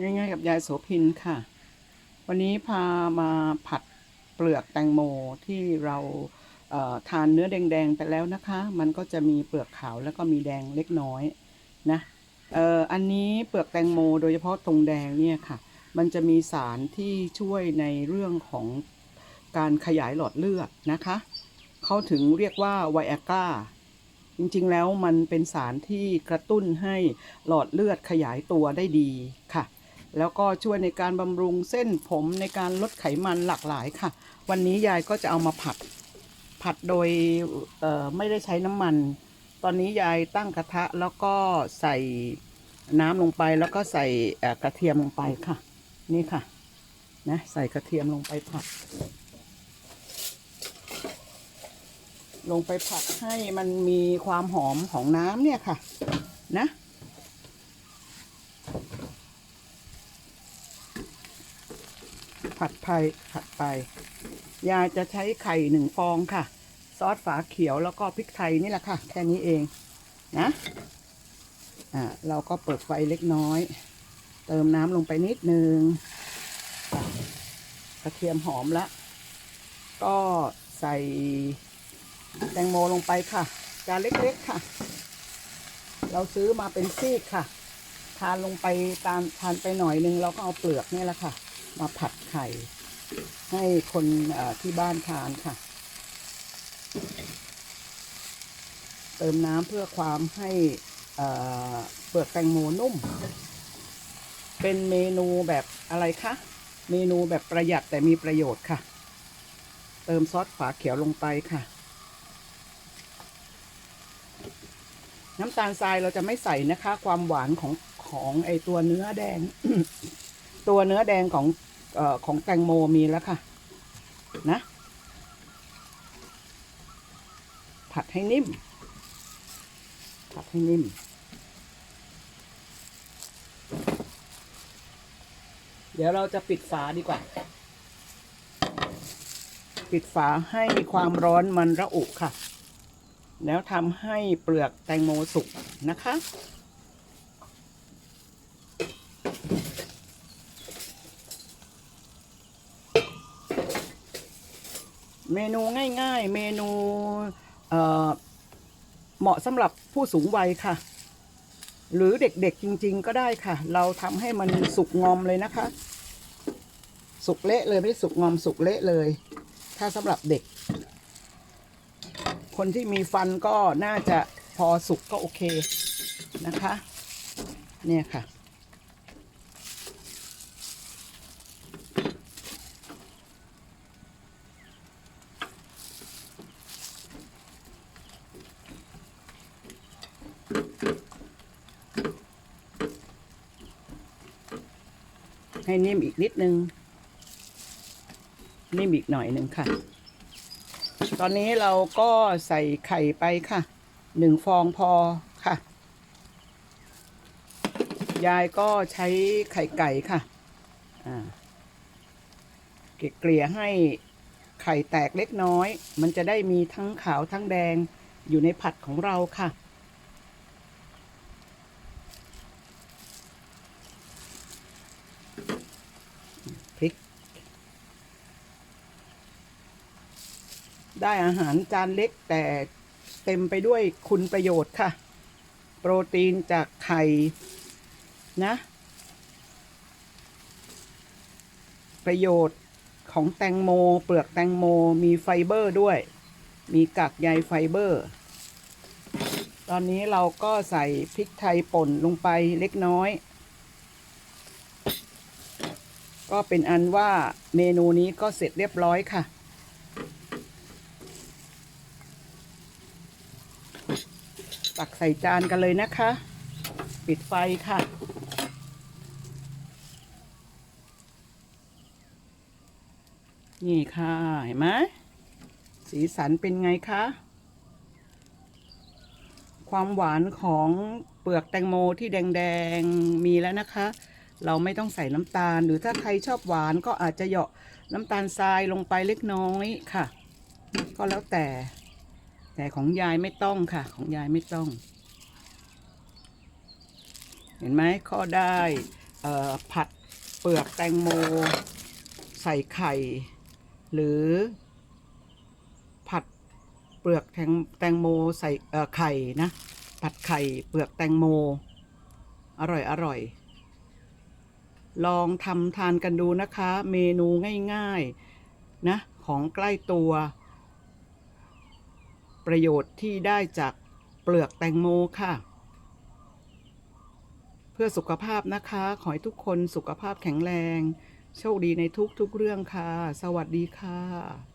ง่ายๆกับยายโสพินค่ะ วันนี้พามาผัดเปลือกแตงโมที่เราเทานเนื้อแดงๆไปแล้วนะคะ มันก็จะมีเปลือกขาวแล้วก็มีแดงเล็กน้อยนะอออันนี้เปลือกแตงโม โดยเฉพาะตรงแดงเนี่ยค่ะ มันจะมีสารที่ช่วยในเรื่องของการขยายหลอดเลือดนะคะเขาถึงเรียกว่าไวอาก้าจริงๆแล้วมันเป็นสารที่กระตุ้นให้หลอดเลือดขยายตัวได้ดีค่ะ แล้วก็ช่วยในการบำรุงเส้นผมในการลดไขมันหลากหลายค่ะ วันนี้ยายก็จะเอามาผัด ผัดโดยไม่ได้ใช้น้ำมัน ตอนนี้ยายตั้งกระทะแล้วก็ใส่น้ำลงไปแล้วก็ใส่กระเทียมลงไปค่ะ นี่ค่ะนะใส่กระเทียมลงไปผัด ลงไปผัดให้มันมีความหอมของน้ำเนี่ยค่ะ นะ ผัดไปผัดไป ยายจะใช้ไข่หนึ่งฟองค่ะ ซอสฝาเขียวแล้วก็พริกไทยนี่แหละค่ะ แค่นี้เองนะอ่าเราก็เปิดไฟเล็กน้อย เติมน้ำลงไปนิดนึงกระเทียมหอมละ ก็ใส่แตงโมลงไปค่ะ จานเล็กๆค่ะ เราซื้อมาเป็นซีกค่ะ ทานลงไปตามทานไปหน่อยนึงเราก็เอาเปลือกนี่แหละค่ะ มาผัดไข่ ให้คนที่บ้านทานค่ะ เติมน้ำเพื่อความให้เปลือกแตงโมนุ่ม เป็นเมนูแบบอะไรคะ เมนูแบบประหยัดแต่มีประโยชน์ค่ะ เติมซอสฝาเขียวลงไปค่ะ น้ำตาลทรายเราจะไม่ใส่นะคะ ความหวานของของไอตัวเนื้อแดง ตัวเนื้อแดงของ ออของแตงโมมีแล้วค่ะ นะ ผัดให้นิ่ม ผัดให้นิ่ม เดี๋ยวเราจะปิดฝาดีกว่า ปิดฝาให้ความร้อนมันระอุค่ะ แล้วทำให้เปลือกแตงโมสุกนะคะ เมนูง่ายๆ เมนูเอ่อเหมาะสำหรับผู้สูงวัยค่ะ หรือเด็กๆจริงๆก็ได้ค่ะ เราทำให้มันสุกงอมเลยนะคะ สุกเละเลยไม่สุกงอมสุกเละเลย ถ้าสำหรับเด็ก คนที่มีฟันก็น่าจะพอสุกก็โอเคนะคะ เนี่ยค่ะ ให้นิ่มอีกนิดนึง นิ่มอีกหน่อยหนึ่งค่ะ ตอนนี้เราก็ใส่ไข่ไปค่ะ หนึ่งฟองพอค่ะ ยายก็ใช้ไข่ไก่ค่ะอ่าเกลี่ยให้ไข่แตกเล็กน้อย มันจะได้มีทั้งขาวทั้งแดงอยู่ในผัดของเราค่ะ ได้อาหารจานเล็กแต่เต็มไปด้วยคุณประโยชน์ค่ะ โปรตีนจากไข่นะ ประโยชน์ของแตงโม เปลือกแตงโมมีไฟเบอร์ด้วย มีกากใยไฟเบอร์ ตอนนี้เราก็ใส่พริกไทยป่นลงไปเล็กน้อย ก็เป็นอันว่าเมนูนี้ก็เสร็จเรียบร้อยค่ะ ตักใส่จานกันเลยนะคะ ปิดไฟค่ะ นี่ค่ะ เห็นไหมสีสันเป็นไงคะ ความหวานของเปลือกแตงโมที่แดงๆ มีแล้วนะคะ เราไม่ต้องใส่น้ำตาล หรือถ้าใครชอบหวานก็อาจจะเหยาะน้ำตาลทรายลงไปเล็กน้อยค่ะ ก็แล้วแต่ แต่ของยายไม่ต้องค่ะ ของยายไม่ต้อง เห็นไหมข้อได้ผัดเปลือกแตงโม ใส่ไข่ หรือ ผัดเปลือกแตงแตงโมใส่ไข่นะ ผัดไข่เปลือกแตงโม อร่อยอร่อยลองทำทานกันดูนะคะ เมนูง่ายๆนะของใกล้ตัว ประโยชน์ที่ได้จากเปลือกแตงโมค่ะ เพื่อสุขภาพนะคะ ขอให้ทุกคนสุขภาพแข็งแรง โชคดีในทุกๆเรื่องค่ะ สวัสดีค่ะ